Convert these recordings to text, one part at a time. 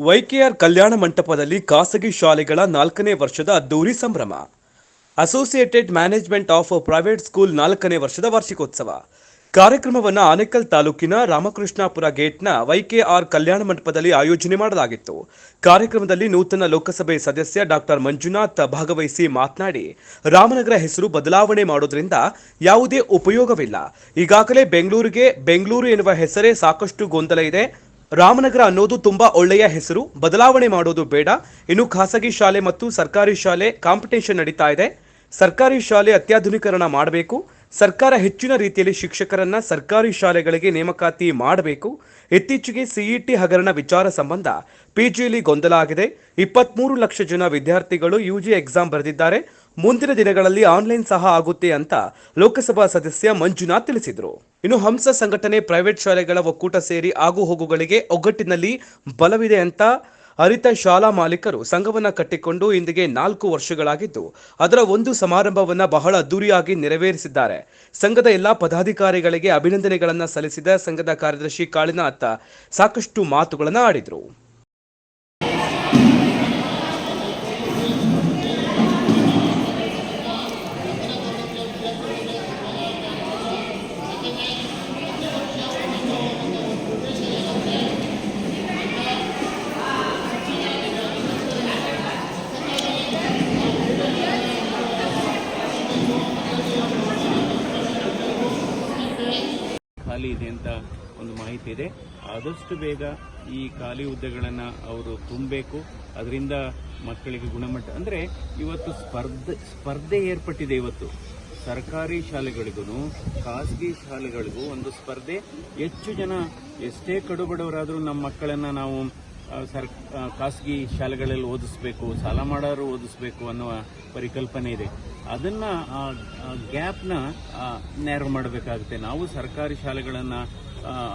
ವೈಕೆಆರ್ ಕಲ್ಯಾಣ ಮಂಟಪದಲ್ಲಿ ಖಾಸಗಿ ಶಾಲೆಗಳ ನಾಲ್ಕನೇ ವರ್ಷದ ಅದ್ದೂರಿ ಸಂಭ್ರಮ. Associated management of private school ನಾಲ್ಕನೇ ವರ್ಷದ ವಾರ್ಷಿಕೋತ್ಸವ. ಕಾರ್ಯಕ್ರಮವನ್ನು ಆನೇಕಲ್ ತಾಲೂಕಿನ ರಾಮಕೃಷ್ಣಾಪುರ ಗೇಟ್ನ ವೈಕೆಆರ್ ಕಲ್ಯಾಣ ಮಂಟಪದಲ್ಲಿ ಆಯೋಜನೆ ಮಾಡಲಾಗಿತ್ತು. ಕಾರ್ಯಕ್ರಮದಲ್ಲಿ ನೂತನ ಲೋಕಸಭೆ ಸದಸ್ಯ ಡಾಕ್ಟರ್ ಮಂಜುನಾಥ್ ಭಾಗವಹಿಸಿ ಮಾತನಾಡಿ, ರಾಮನಗರ ಹೆಸರು ಬದಲಾವಣೆ ಮಾಡೋದ್ರಿಂದ ಯಾವುದೇ ಉಪಯೋಗವಿಲ್ಲ. ಈಗಾಗಲೇ ಬೆಂಗಳೂರಿಗೆ, ಬೆಂಗಳೂರು ಎನ್ನುವ ಹೆಸರೇ ಸಾಕಷ್ಟು ಗೊಂದಲ ಇದೆ. ರಾಮನಗರ ಅನ್ನೋದು ತುಂಬಾ ಒಳ್ಳೆಯ ಹೆಸರು. ಬದಲಾವಣೆ ಮಾಡೋದು ಬೇಡ. ಇನ್ನು ಖಾಸಗಿ ಶಾಲೆ ಮತ್ತು ಸರ್ಕಾರಿ ಶಾಲೆ ಕಾಂಪಿಟೇಷನ್ ನಡೀತಾ ಇದೆ. ಸರ್ಕಾರಿ ಶಾಲೆ ಅತ್ಯಾಧುನೀಕರಣ ಮಾಡಬೇಕು. ಸರ್ಕಾರ ಹೆಚ್ಚಿನ ರೀತಿಯಲ್ಲಿ ಶಿಕ್ಷಕರನ್ನ ಸರ್ಕಾರಿ ಶಾಲೆಗಳಿಗೆ ನೇಮಕಾತಿ ಮಾಡಬೇಕು. ಇತ್ತೀಚೆಗೆ ಸಿಇಟಿ ಹಗರಣ ವಿಚಾರ ಸಂಬಂಧ ಪಿಜಿಯಲ್ಲಿ ಗೊಂದಲ ಆಗಿದೆ. ಇಪ್ಪತ್ಮೂರು ಲಕ್ಷ ಜನ ವಿದ್ಯಾರ್ಥಿಗಳು ಯುಜಿ ಎಕ್ಸಾಮ್ ಬರೆದಿದ್ದಾರೆ. ಮುಂದಿನ ದಿನಗಳಲ್ಲಿ ಆನ್ಲೈನ್ ಸಹ ಆಗುತ್ತೆ ಅಂತ ಲೋಕಸಭಾ ಸದಸ್ಯ ಮಂಜುನಾಥ್ ತಿಳಿಸಿದರು. ಇನ್ನು ಹಂಸ ಸಂಘಟನೆ ಪ್ರೈವೇಟ್ ಶಾಲೆಗಳ ಒಕ್ಕೂಟ ಸೇರಿ ಆಗುಹೋಗುಗಳಿಗೆ ಒಗ್ಗಟ್ಟಿನಲ್ಲಿ ಬಲವಿದೆ ಅಂತ ಅರಿತ ಶಾಲಾ ಮಾಲೀಕರು ಸಂಘವನ್ನು ಕಟ್ಟಿಕೊಂಡು ಇಂದಿಗೆ ನಾಲ್ಕು ವರ್ಷಗಳಾಗಿದ್ದು, ಅದರ ಒಂದು ಸಮಾರಂಭವನ್ನ ಬಹಳ ಅದ್ದೂರಿಯಾಗಿ ನೆರವೇರಿಸಿದ್ದಾರೆ. ಸಂಘದ ಎಲ್ಲಾ ಪದಾಧಿಕಾರಿಗಳಿಗೆ ಅಭಿನಂದನೆಗಳನ್ನು ಸಲ್ಲಿಸಿದ ಸಂಘದ ಕಾರ್ಯದರ್ಶಿ ಕಾಳಿನಾಥ್ ಸಾಕಷ್ಟು ಮಾತುಗಳನ್ನು ಆಡಿದರು. ಖಾಲಿ ಇದೆ ಅಂತ ಒಂದು ಮಾಹಿತಿ ಇದೆ. ಆದಷ್ಟು ಬೇಗ ಈ ಖಾಲಿ ಹುದ್ದೆಗಳನ್ನು ಅವರು ತುಂಬಬೇಕು. ಅದರಿಂದ ಮಕ್ಕಳಿಗೆ ಗುಣಮಟ್ಟ ಅಂದರೆ ಇವತ್ತು ಸ್ಪರ್ಧೆ ಸ್ಪರ್ಧೆ ಏರ್ಪಟ್ಟಿದೆ ಇವತ್ತು. ಸರ್ಕಾರಿ ಶಾಲೆಗಳಿಗೂ ಖಾಸಗಿ ಶಾಲೆಗಳಿಗೂ ಒಂದು ಸ್ಪರ್ಧೆ. ಹೆಚ್ಚು ಜನ ಎಷ್ಟೇ ಕಡುಬಡವರಾದರೂ ನಮ್ಮ ಮಕ್ಕಳನ್ನು ನಾವು ಸರ್ ಖಾಸಗಿ ಶಾಲೆಗಳಲ್ಲಿ ಓದಿಸ್ಬೇಕು, ಸಾಲ ಮಾಡೋರು ಓದಿಸ್ಬೇಕು ಅನ್ನುವ ಪರಿಕಲ್ಪನೆ ಇದೆ. ಅದನ್ನ ಗ್ಯಾಪ್ನ ನೇರ ಮಾಡಬೇಕಾಗುತ್ತೆ. ನಾವು ಸರ್ಕಾರಿ ಶಾಲೆಗಳನ್ನು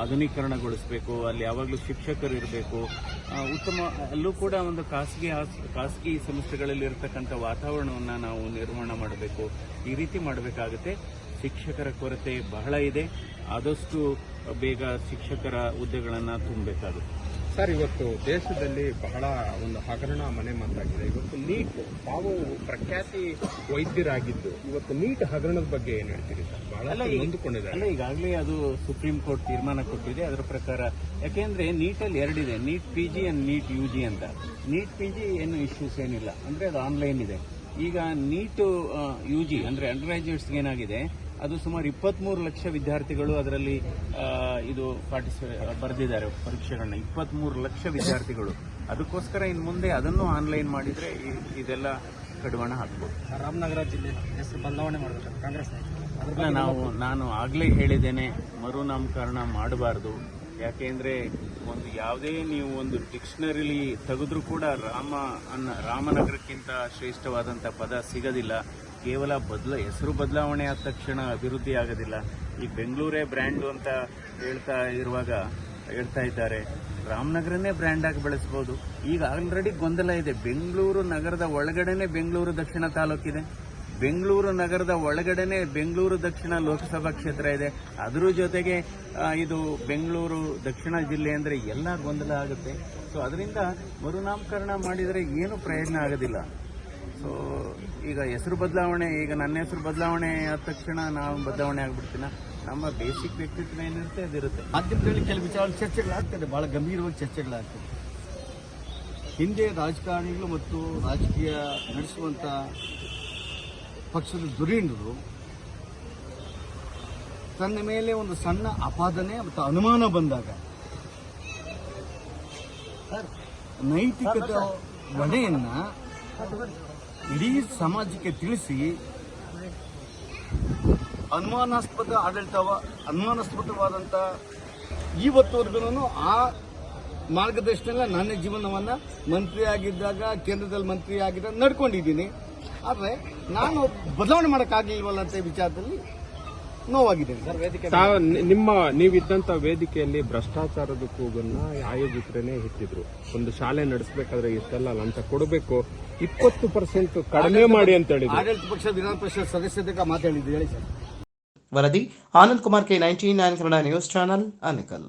ಆಧುನೀಕರಣಗೊಳಿಸಬೇಕು, ಅಲ್ಲಿ ಯಾವಾಗಲೂ ಶಿಕ್ಷಕರು ಇರಬೇಕು. ಉತ್ತಮ, ಅಲ್ಲೂ ಕೂಡ ಒಂದು ಖಾಸಗಿ ಖಾಸಗಿ ಸಂಸ್ಥೆಗಳಲ್ಲಿ ಇರತಕ್ಕಂಥ ವಾತಾವರಣವನ್ನು ನಾವು ನಿರ್ಮಾಣ ಮಾಡಬೇಕು. ಈ ರೀತಿ ಮಾಡಬೇಕಾಗುತ್ತೆ. ಶಿಕ್ಷಕರ ಕೊರತೆ ಬಹಳ ಇದೆ. ಆದಷ್ಟು ಬೇಗ ಶಿಕ್ಷಕರ ಹುದ್ದೆಗಳನ್ನು ತುಂಬಬೇಕಾಗುತ್ತೆ. ಸರ್ ಇವತ್ತು ದೇಶದಲ್ಲಿ ಬಹಳ ಒಂದು ಹಗರಣ ಮನೆ ಮಾತಾಗಿದೆ. ಇವತ್ತು ನೀಟ್ ತಾವು ಪ್ರಖ್ಯಾತಿ ವೈದ್ಯರಾಗಿದ್ದು ಇವತ್ತು ನೀಟ್ ಹಗರಣದ ಬಗ್ಗೆ ಏನ್ ಹೇಳ್ತೀರಿ ಸರ್? ಬಹಳ ಅಲ್ಲ, ಈಗ- ಅಲ್ಲ ಈಗಾಗಲೇ ಅದು ಸುಪ್ರೀಂ ಕೋರ್ಟ್ ತೀರ್ಮಾನ ಕೊಟ್ಟಿದೆ. ಅದರ ಪ್ರಕಾರ ಯಾಕೆಂದ್ರೆ ನೀಟಲ್ಲಿ ಎರಡಿದೆ. NEET P G and NEET U G ಅಂತ. ನೀಟ್ ಪಿ ಜಿ ಏನು ಇಶ್ಯೂಸ್ ಏನಿಲ್ಲ. ಅಂದ್ರೆ ಅದು ಆನ್ಲೈನ್ ಇದೆ. ಈಗ ನೀಟು ಯು ಜಿ ಅಂದ್ರೆ ಅಂಡರ್ ಗ್ರಾಜುಯೇಟ್ಸ್ಗೆ ಏನಾಗಿದೆ? ಅದು ಸುಮಾರು ಇಪ್ಪತ್ಮೂರು ಲಕ್ಷ ವಿದ್ಯಾರ್ಥಿಗಳು ಅದರಲ್ಲಿ ಇದು ಪಾರ್ಟಿಸಿಪೇ ಬರೆದಿದ್ದಾರೆ ಪರೀಕ್ಷೆಗಳನ್ನ. ಇಪ್ಪತ್ಮೂರು ಲಕ್ಷ ವಿದ್ಯಾರ್ಥಿಗಳು. ಅದಕ್ಕೋಸ್ಕರ ಇನ್ನು ಮುಂದೆ ಅದನ್ನು ಆನ್ಲೈನ್ ಮಾಡಿದ್ರೆ ಇದೆಲ್ಲ ಕಡಿವಾಣ ಹಾಕ್ಬೋದು. ರಾಮನಗರ ಜಿಲ್ಲೆ ಹೆಸರು ಬದಲಾವಣೆ ಮಾಡಬೇಕು ಕಾಂಗ್ರೆಸ್ ನಾವು ನಾನು ಆಗಲೇ ಹೇಳಿದ್ದೇನೆ ಮರುನಾಮಕರಣ ಮಾಡಬಾರ್ದು. ಯಾಕೆಂದ್ರೆ ಒಂದು ಯಾವುದೇ ನೀವು ಒಂದು ಡಿಕ್ಷನರಿಲಿ ತೆಗೆದ್ರೂ ಕೂಡ ರಾಮ ಅನ್ನ ರಾಮನಗರಕ್ಕಿಂತ ಶ್ರೇಷ್ಠವಾದಂಥ ಪದ ಸಿಗೋದಿಲ್ಲ. ಕೇವಲ ಬದಲ, ಹೆಸರು ಬದಲಾವಣೆ ಆದ ತಕ್ಷಣ ಅಭಿವೃದ್ಧಿ ಆಗೋದಿಲ್ಲ. ಈ ಬೆಂಗಳೂರೇ ಬ್ರ್ಯಾಂಡು ಅಂತ ಹೇಳ್ತಾ ಇರುವಾಗ ಹೇಳ್ತಾ ಇದ್ದಾರೆ ರಾಮನಗರನೇ ಬ್ರ್ಯಾಂಡ್ ಆಗಿ ಬೆಳೆಸ್ಬೋದು. ಈಗ ಆಲ್ರೆಡಿ ಗೊಂದಲ ಇದೆ. ಬೆಂಗಳೂರು ನಗರದ ಒಳಗಡೆನೆ ಬೆಂಗಳೂರು ದಕ್ಷಿಣ ತಾಲೂಕಿದೆ. ಬೆಂಗಳೂರು ನಗರದ ಒಳಗಡೆನೆ ಬೆಂಗಳೂರು ದಕ್ಷಿಣ ಲೋಕಸಭಾ ಕ್ಷೇತ್ರ ಇದೆ. ಅದರ ಜೊತೆಗೆ ಇದು ಬೆಂಗಳೂರು ದಕ್ಷಿಣ ಜಿಲ್ಲೆ ಅಂದರೆ ಎಲ್ಲ ಗೊಂದಲ ಆಗುತ್ತೆ. ಸೊ ಅದರಿಂದ ಮರುನಾಮಕರಣ ಮಾಡಿದರೆ ಏನು ಪ್ರಯೋಜನ ಆಗೋದಿಲ್ಲ. ಸೊ ಈಗ ಹೆಸರು ಬದಲಾವಣೆ ಈಗ ನನ್ನ ಹೆಸರು ಬದಲಾವಣೆ ಆದ ತಕ್ಷಣ ನಾವು ಬದಲಾವಣೆ ಆಗ್ಬಿಡ್ತೀನ? ನಮ್ಮ ಬೇಸಿಕ್ ವ್ಯಕ್ತಿತ್ವ ಏನಿರುತ್ತೆ ಅದಿರುತ್ತೆ. ಮಾಧ್ಯಮದಲ್ಲಿ ಕೆಲವು ವಿಚಾರ ಚರ್ಚೆಗಳಾಗ್ತದೆ ಬಹಳ ಗಂಭೀರವಾಗಿ ಚರ್ಚೆಗಳಾಗ್ತದೆ ಹಿಂದೆ ರಾಜಕಾರಣಿಗಳು ಮತ್ತು ರಾಜಕೀಯ ನಡೆಸುವಂತ ಪಕ್ಷದ ಧುರೀಣರು ತನ್ನ ಮೇಲೆ ಒಂದು ಸಣ್ಣ ಅಪಾದನೆ ಮತ್ತು ಅನುಮಾನ ಬಂದಾಗ ನೈತಿಕತೆ ಹೊಣೆಯನ್ನ ಇಡೀ ಸಮಾಜಕ್ಕೆ ತಿಳಿಸಿ ಅನುಮಾನಾಸ್ಪದ ಆಡಳಿತವ ಅನುಮಾನಾಸ್ಪದವಾದಂಥ ಇವತ್ತುವರೆಗೂ ಆ ಮಾರ್ಗದರ್ಶನ ನನ್ನ ಜೀವನವನ್ನ ಮಂತ್ರಿ ಆಗಿದ್ದಾಗ ಕೇಂದ್ರದಲ್ಲಿ ಮಂತ್ರಿ ಆಗಿದ್ದಾಗ ನಡ್ಕೊಂಡಿದ್ದೀನಿ. ಆದರೆ ನಾನು ಬದಲಾವಣೆ ಮಾಡೋಕ್ಕಾಗಲಿಲ್ವಲ್ಲ ಅಂತ ವಿಚಾರದಲ್ಲಿ ನೋವಾಗಿದೆ ನಿಮ್ಮ ನೀವಿದ್ದಂತ ವೇದಿಕೆಯಲ್ಲಿ ಭ್ರಷ್ಟಾಚಾರದ ಕೂಗನ್ನ ಆಯೋಜಿತರೇನೆ ಇಟ್ಟಿದ್ರು. ಒಂದು ಶಾಲೆ ನಡೆಸಬೇಕಾದ್ರೆ ಇಷ್ಟೆಲ್ಲ ಲಂಚ ಕೊಡಬೇಕು. ಇಪ್ಪತ್ತು ಪರ್ಸೆಂಟ್ ಕಡಿಮೆ ಮಾಡಿ ಅಂತ ಹೇಳಿದ್ರು. ಆಡಳಿತ ಪಕ್ಷ ವಿಧಾನ ಪರಿಷತ್ ಸದಸ್ಯತೆ ಮಾತಾಡಿದ್ದು. ಹೇಳಿ ಸರ್. ವರದಿ Anand Kumar K ninety nine Kannada news channel Anekal